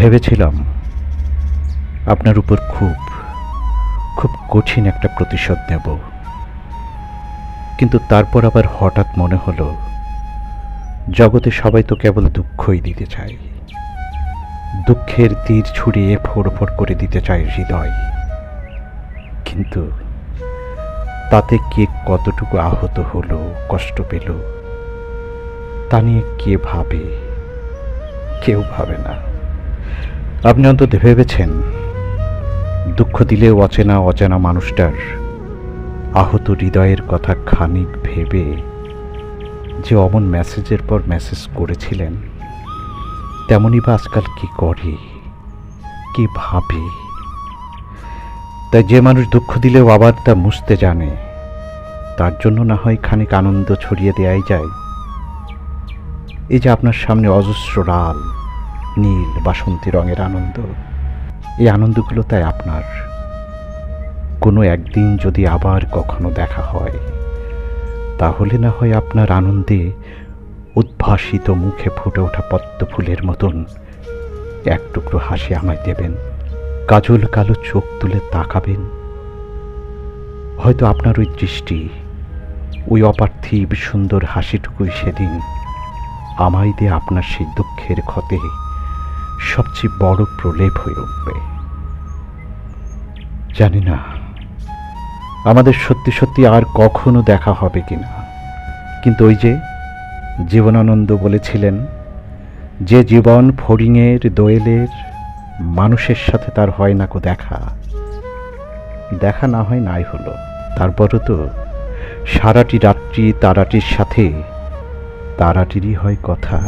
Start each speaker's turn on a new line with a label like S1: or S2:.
S1: ভেবেছিলাম আপনার উপর খুব খুব কঠিন একটা প্রতিশোধ নেব। কিন্তু তারপর আবার হঠাৎ মনে হলো, জগতে সবাই তো কেবল দুঃখই দিতে চায়। দুঃখের তীর ছুড়িয়ে ফোড় ফোড় করে দিতে চায় হৃদয়। কিন্তু তাতে কে কতটুকু আহত হলো, কষ্ট পেল, তা নিয়ে কে ভাবে, কেউ ভাবে না। আপনি অন্তত ভেবেছেন, দুঃখ দিলেও অচেনা অচেনা মানুষটার আহত হৃদয়ের কথা খানিক ভেবে যে অমন মেসেজের পর মেসেজ করেছিলেন তেমনই বা আজকাল কি করে, কি ভাবে? তাই যে মানুষ দুঃখ দিলেও আবার তা মুছতে জানে, তার জন্য না হয় খানিক আনন্দ ছড়িয়ে দেয়াই যায়। এই যে আপনার সামনে অজস্র লাল নীল বাসন্তী রঙের আনন্দ। এই আনন্দগুলো তাই আপনার। কোনো একদিন যদি আবার কখনো দেখা হয়, তাহলে না হয় আপনার আনন্দে উদ্ভাসিত মুখে ফুটে ওঠা পদ্ম ফুলের মতন এক টুকরো হাসি আমায় দেবেন। কাজল কালো চোখ তুলে তাকাবেন। হয়তো আপনার ওই দৃষ্টি, ওই অপার্থিব সুন্দর হাসিটুকুই সেদিন আমায় দিয়ে আপনার সেই দুঃখের ক্ষতে সবচেয়ে বড় প্রলেপ হয়ে উঠবে। জানি না, আমাদের সত্যি সত্যি আর কখনো দেখা হবে কিনা। কিন্তু ওই যে জীবনানন্দ বলেছিলেন, যে জীবন ফড়িংয়ের দোয়েলের, মানুষের সাথে তার হয় না কো দেখা। দেখা না হয় নাই হলো। তারপরও তো সারাটি রাত্রি তারাটির সাথে, তারাটিরই হয় কথা।